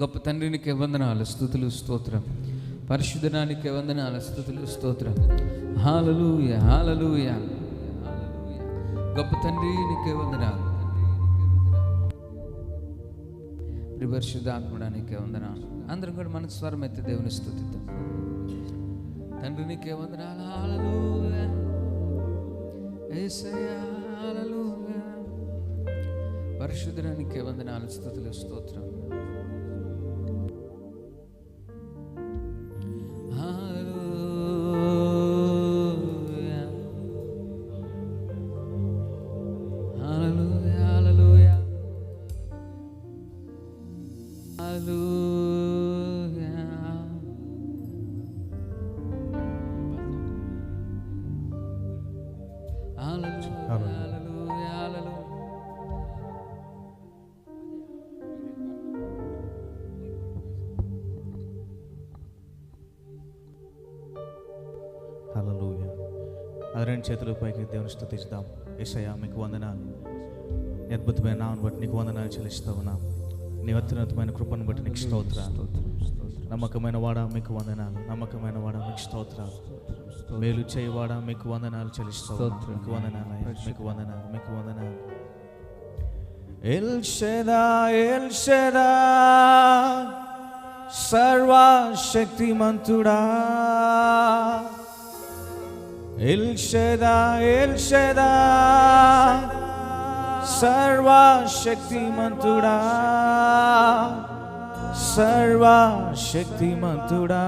గొప్ప తండ్రినికి వందనాలు స్థుతులు స్తోత్రం. పరిశుద్ధనానికి వందనాలు స్థుతులు స్తోత్రం. హాలలుయ హాలలుయ. గొప్ప తండ్రికి వందనాలు. ప్రియ పరిశుద్ధాత్మడానికి వందనాలు. అందరం కూడా మన స్వరం ఎత్తి దేవుని స్థుతిద్దాం. తండ్రి నీకే వందనాలు హాలలుయ. యేసయ్యా హల్లెలూయా పరిశుద్ధరానికి వందనాలు స్థుతులు స్తోత్రం. హల్లెలూయా. అది రెండు చేతుల పైకి దేవుని స్థుతిస్తాం ఏసయ్యా మీకు వందనాలు. అద్భుతమైన నామను బట్టి నీకు వందనాలు చెల్లిస్తూ ఉన్నాం. నీ అత్యున్నతమైన కృపను బట్టి నీకు స్తోత్రాలు. నమ్మకమైన వాడ మీకు వందనాలు. నమ్మకమైన వాడ మీకు స్తోత్రాలు. మేలు చేయవాడా మీకు వందనాలు చెల్లిస్తూ. మీకు వందనాలు. మీకు వందనాలు మీకు వందనాలు. ఎల్ షెదా ఎల్ షెదా సర్వశక్తిమంతుడా. ఎల్ షెదా ఎల్ షెదా సర్వశక్తిమంతుడా. సర్వశక్తిమంతుడా.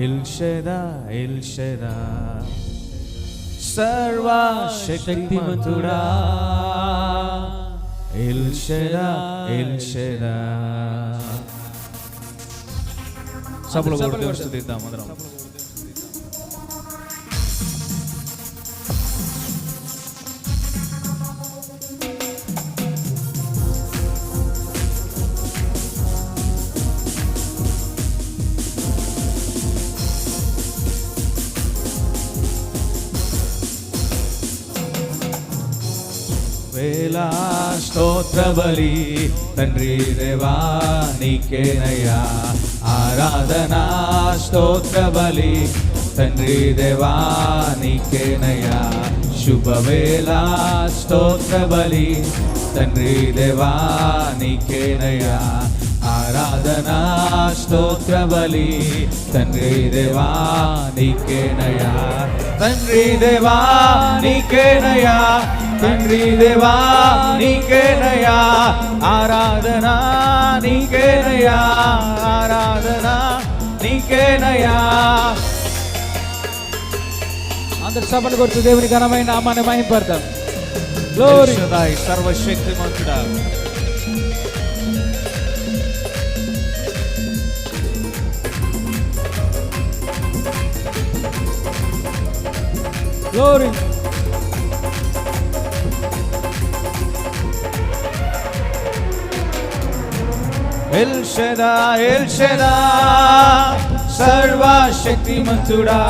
എൽഷെദാ എൽഷെദാ സർവശക്തി മധുര എൽഷെദാ എൽഷെദാ സബ് ലോകോട് സ്തുതിത്താം മധുരം వేలా స్తోత్రబలి. తండ్రి దేవా నీకేనయ్యా. ఆరాధనా స్తోత్రబలి. తండ్రి దేవా నీకేనయ్యా. శుభవేళ స్తోత్రబలి. తండ్రి దేవా నీకేనయ్యా. ఆరాధనా స్తోత్రబలి. తండ్రి దేవా నీకేనయ్యా. తండ్రి దేవా నీకేనయ్యా. நன்றி தேவா நீங்கேனையா ஆராதனா நீங்கேனையா ஆராதனா నీకేనయా అందరు సభలు కొడుతూ దేవుని ఘనమైన నామాన్ని మహింపడతాం గ్లోరీ సర్వశక్తిమంతుడా గ్లోరీ ఎల్ షదా ఎల్ షెదా సర్వశక్తిమంతుడా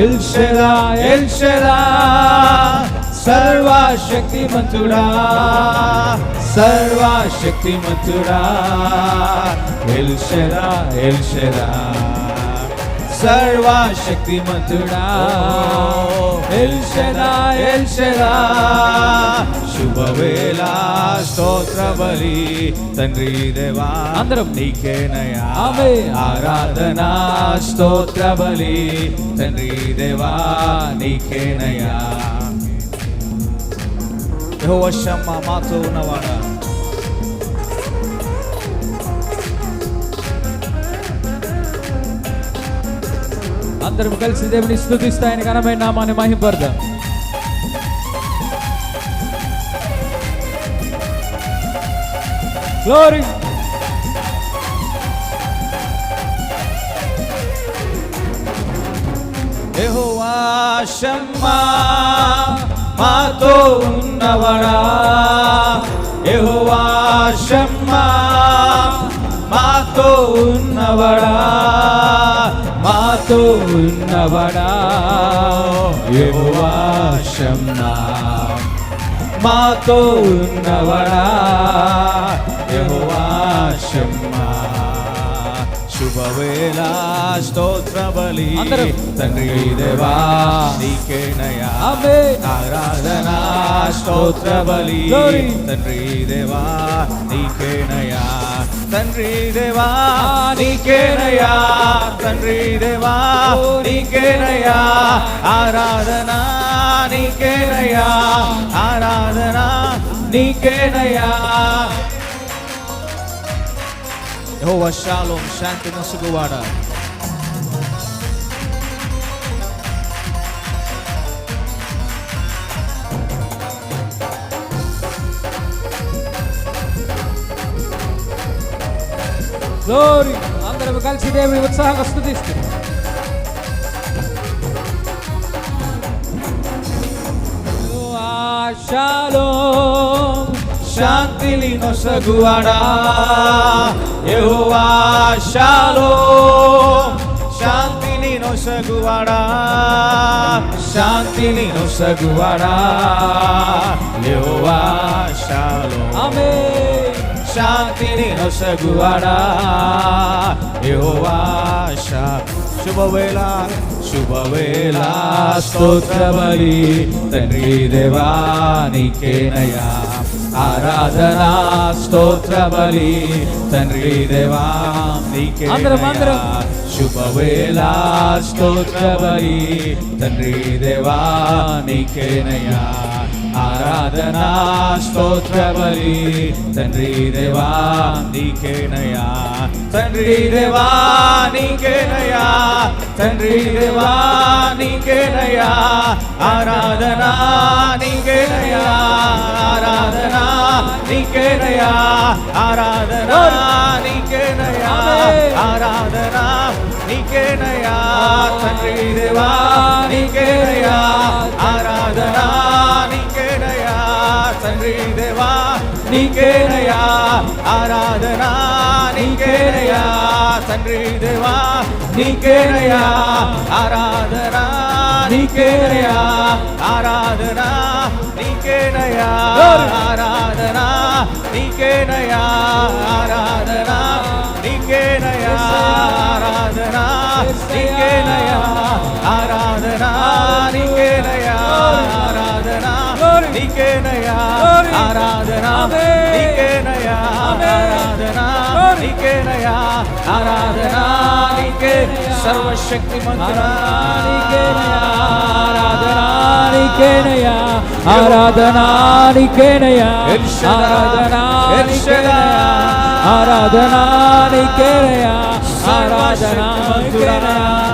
ఎల్ షదా ఎల్ షెదా సర్వశక్తిమంతుడా సర్వశక్తిమంతుడా ఎల్ షదా ఎల్ షదా సర్వశక్తిమంతుడా ఎల్ షెదా ఎల్ షెదా శుభవేళ స్తోత్ర బలి తండ్రి దేవా అందరం. నీకేనయా. ఆరాధనా స్తోత్ర బలి తండ్రి దేవా నీకేనయా యెహోవా షమ్మా మాతో ఉన్నవాడా అందరం కలిసి దేవుని స్థుతిస్తూ ఆయన ఘనమైన నామాన్ని మహింపడతాం గ్లోరీ యెహోవా షమ్మా మాతో ఉన్నవడా? యెహోవా షమ్మా మాతో ఉన్నవడా? నాతో ఉన్నవడా? యువాశం నా మాతో ఉన్నవడా? యువాశం శుభవేళ స్తోత్ర బలి. అందరం. తండ్రి దేవా నీకేనయా. ఆరాధన స్తోత్ర బలి. Glory. తండ్రి దేవా నీకేనయా తండ్రి దేవా నీకేనయా తండ్రి దేవా నీకేనయా ఆరాధన నీకేనయా ఆరాధన నీకేనయా యెహోవా షాలోం శాంతి నసుగువాడా గ్లోరీ అందరం కలిసి దేవుని ఉత్సాహంగా શાંતિ લીનો સગુવાડા. યહોવા શાલો. શાંતિ લીનો સગુવાડા. શાંતિ લીનો સગુવાડા. યહોવા શાલો. અમે શાંતિ લીનો સગુવાડા. યહોવા શાલો. శుభ వేళ శుభవేళ స్తోత్రబలి తండ్రి దేవానికేనయా ఆరాధన స్తోత్ర బలి తండ్రి దేవా నీకే. శుభవేళ స్తోత్ర బలి తండ్రి దేవా నీకేనయా ఆరాధన స్తోత్ర బలి తండ్రి దేవా నీకేనయా తండ్రి దేవా నీకేనయా తండ్రి దేవా నీకేనయా ఆరాధన నీకేనయా ఆరాధన నీకేనయా ఆరాధన నీకేనయా ఆరాధన నీకేనయా తండ్రి దేవా నీకేనయా ఆరాధన నీకేనయా நன்றி தேவா நீக்கேனையா ஆராதனா நீக்கேனையா நன்றி தேவா நீக்கேனையா ஆராதனா நீக்கேனையா ஆராதனா நீக்கேனையா ஆராதனா நீக்கேனையா ஆராதனா நீக்கேனையா ஆராதனா நீக்கேனையா ஆராதனா நீ నీకేనయా ఆరాధన. నీకేనయా ఆరాధన. నీకేనయా ఆరాధన. నీకే సర్వశక్తి మంత్రానికేనయా ఆరాధనానికేనయా ఆరాధనానికేనయా ఆరాధనానికేనయా ఆరాధనానికేనయా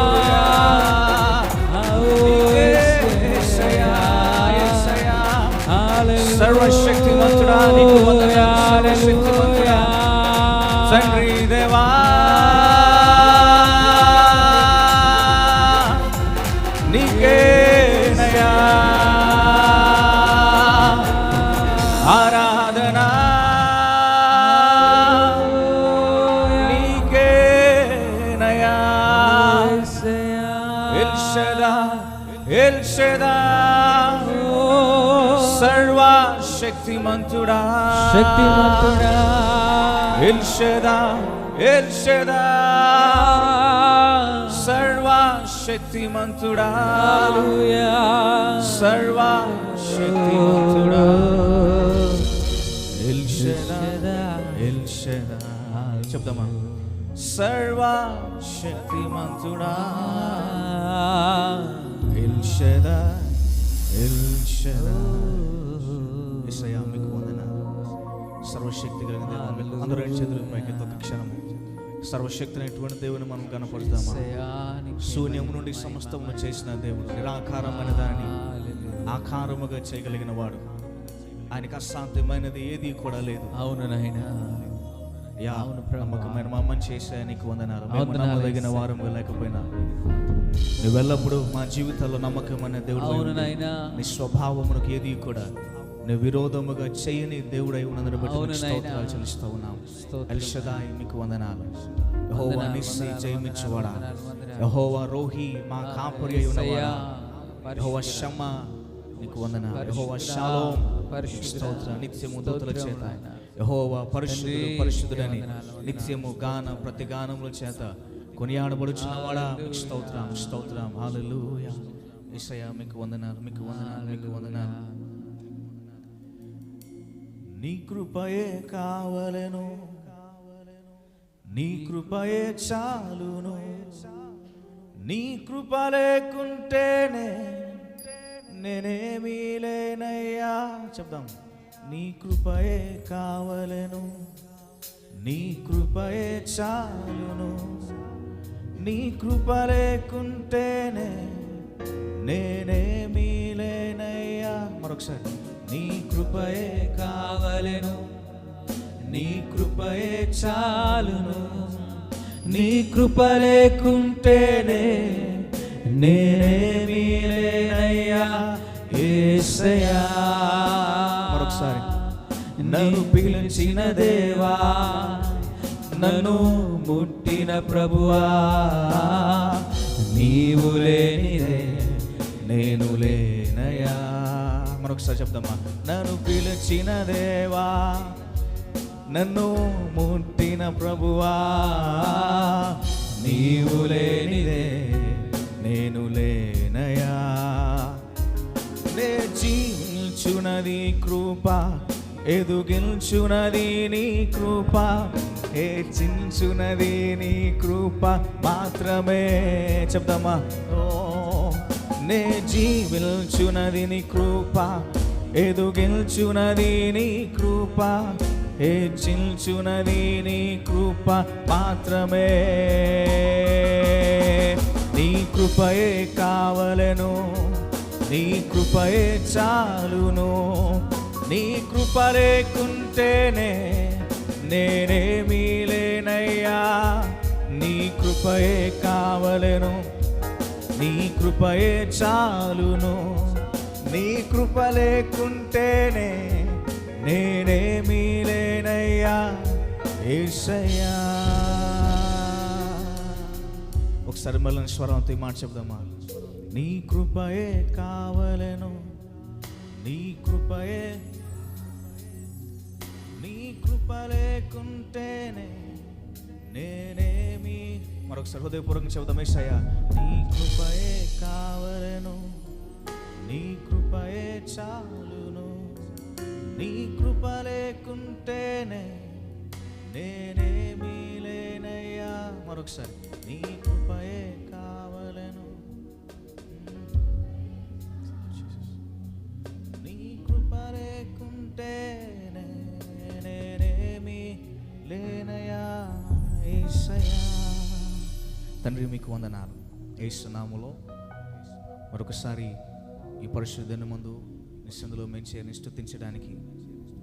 తండ్రి దేవా నీకేనయా ఆరాధనా నీకేనయా ఎల్షదా ఎల్షదా సర్వశక్తిమంతుడా శక్తిమంతుడా సర్వశక్తిమంతుడా సర్వశక్తిమంతుడా చెప్తామా సర్వశక్తిమంతుడా ఎల్షదా ఎల్షదా ఇసయా సర్వశక్తి కలిగిన దేవుని అందరూ రెండు చేతులు పైకి ఒక క్షణం. సర్వశక్తి అనేటువంటి దేవుని మనం కనపడతామా శూన్యం నుండి సమస్తమును చేసిన దేవుడు నిరాకారమైన దానిని ఆకారముగా చేయగలిగిన వాడు. ఆయనకు అసాధ్యమైనది ఏది కూడా లేదు. అవును నాయనా. అవును. నమ్మకమైన మా మంచి చేసే నీకు వందనాలు. మేము వందనాలు నమ్మదగిన. వారము లేకపోయినా నువ్వు ఎల్లప్పుడూ మా జీవితాల్లో నమ్మకమైన దేవుడు అవును నాయనా. నీ స్వభావమునకు ఏది కూడా నువ్వు విరోధముగా చేయని దేవుడై ఉన్నదని బట్టి. స్తోత్రాలు చెల్లిస్తూ ఉన్నాం. ఎల్షదాయి మీకు వందనాలు. యహోవా నిస్సి జయమిచ్చువాడా. యహోవా రోహి మా కాపరి అయి ఉన్నవాడా యహోవా. షమ నీకు వందనాలు. యహోవా షాలోం స్తోత్ర నిత్యము దూతల చేత. యహోవా పరిశుద్ధుడు పరిశుద్ధుడని. నిత్యము గాన ప్రతి గానముల చేత కొనియాడబడుచున్నవాడా? స్తోత్రం స్తోత్రం. హల్లెలూయా. యేసయ్యా మీకు వందనాలు మీకు వందనాలు మీకు వందనాలు. నీ కృపయే కావలను. నీ కృపయే చాలును. నీ కృప లేకుంటేనే నేనేమీ లేనయ్యా. చెప్దాం. నీ కృపయే కావలను. నీ కృపయే చాలును. నీ కృప లేకుంటేనే నేనేమీ లేనయ్యా. ఒకసారి. నీ కృపయే కావలెను. నీ కృపయే చాలును. నీ కృప లేకుంటేనే నేనేమీ లేనయ్యా. యేసయ్యా మరొకసారి. నన్ను పిలిచిన దేవా నన్ను ముట్టిన ప్రభువా. ఒకసారి చెప్దామా నన్ను పిలిచిన దేవా నన్ను ముట్టిన ప్రభువా నీవు లేనిదే నేను లేనయా? నే జీవించునది కృప ఎదుగిల్చునది నీ కృప హెచ్చించునది నీ కృప మాత్రమే. చెప్దామా ఓ నే జీవిల్చునది నీ కృప ఎదుగిల్చునది నీ కృప హెచ్చించునది నీ కృప మాత్రమే. నీ కృపయే కావలెను నీ కృపయే చాలును. నీ కృప లేకుంటేనే నేనేమీ లేనయ్యా నీ కృపయే కావలెను. నీ కృపయే చాలును. నీ కృప లేకుంటేనే నేనేమీ లేనయ్యా ఏసయ్యా. ఒకసారి మళ్ళీ స్వరంతో మాట చెప్దామా నీ కృపయే కావలను. నీ కృపయే నీ కృప లేకుంటేనే నేనేమీ మరొకసారి హృదయపూర్వకంగా చెబుదాం నీ కృపయే కావరను నీ కృపయే చాలును. నీ కృప లేకుంటేనే నేనేమీ లేనయ్యా. మరొకసారి నీ కృపయే మీకు వందనాలు. ఏసునాములో మరొకసారి ఈ పరిశుద్ధన ముందు నిస్సందులో మేము చేరిని స్థుతించడానికి